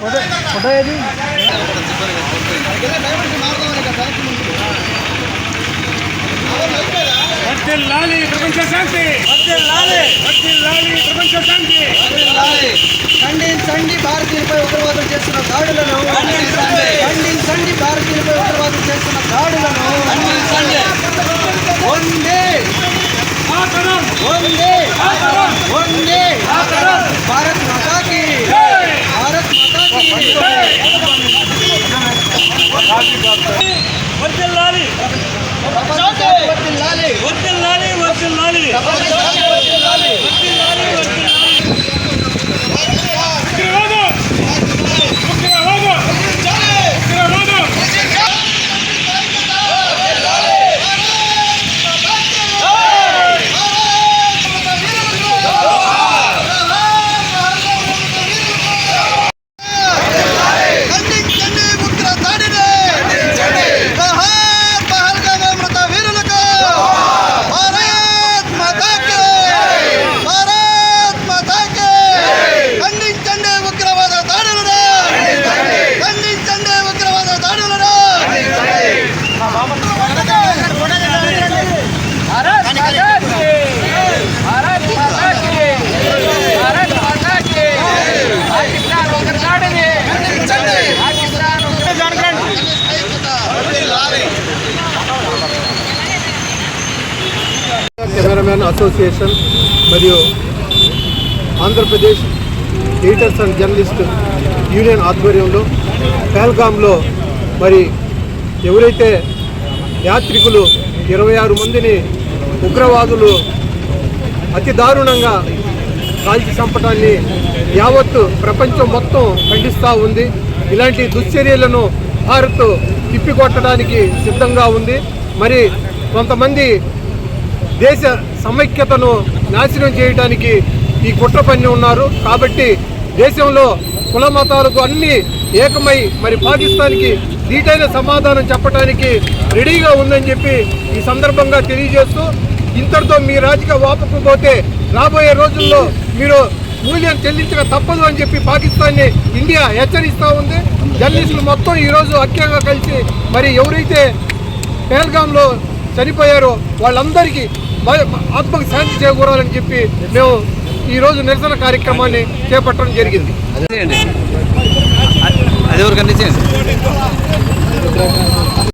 Photo ఏది? వర్ధిల్లాలి ప్రపంచ శాంతి! వర్ధిల్లాలి ప్రపంచ శాంతి! ఖండించండి భారతీయులపై ఉగ్రవాదం చేస్తున్న దాడులను కెమెరామెన్ అసోసియేషన్ మరియు Andhra Pradesh editors and journalist union ఆధ్వర్యంలో పహల్గామ్లో మరి ఎవరైతే యాత్రికులు ఇరవై ఆరు మందిని ఉగ్రవాదులు అతి దారుణంగా కాల్చి చంపడాన్ని యావత్తు ప్రపంచం మొత్తం ఖండిస్తూ ఉంది. ఇలాంటి దుశ్చర్యలను భారత్ తిప్పికొట్టడానికి సిద్ధంగా ఉంది. మరి కొంతమంది దేశ సమైక్యతను నాశనం చేయడానికి ఈ కుట్ర పని ఉన్నారు. కాబట్టి దేశంలో కుల మతాలకు అన్నీ ఏకమై మరి పాకిస్తాన్కి ధీటైన సమాధానం చెప్పడానికి రెడీగా ఉందని చెప్పి ఈ సందర్భంగా తెలియజేస్తూ ఇంతటితో మీ రాజకీయ వాపకపోతే రాబోయే రోజుల్లో మీరు మూల్యం చెల్లించక తప్పదు అని చెప్పి పాకిస్తాన్ని ఇండియా హెచ్చరిస్తూ ఉంది. జర్నలిస్టులు మొత్తం ఈరోజు అఖ్యంగా కలిసి మరి ఎవరైతే పేల్గాంలో చనిపోయారో వాళ్ళందరికీ ఆత్మకు శాంతి చేకూరాలని చెప్పి మేము ఈరోజు నిరసన కార్యక్రమాన్ని చేపట్టడం జరిగింది. అది Thank you.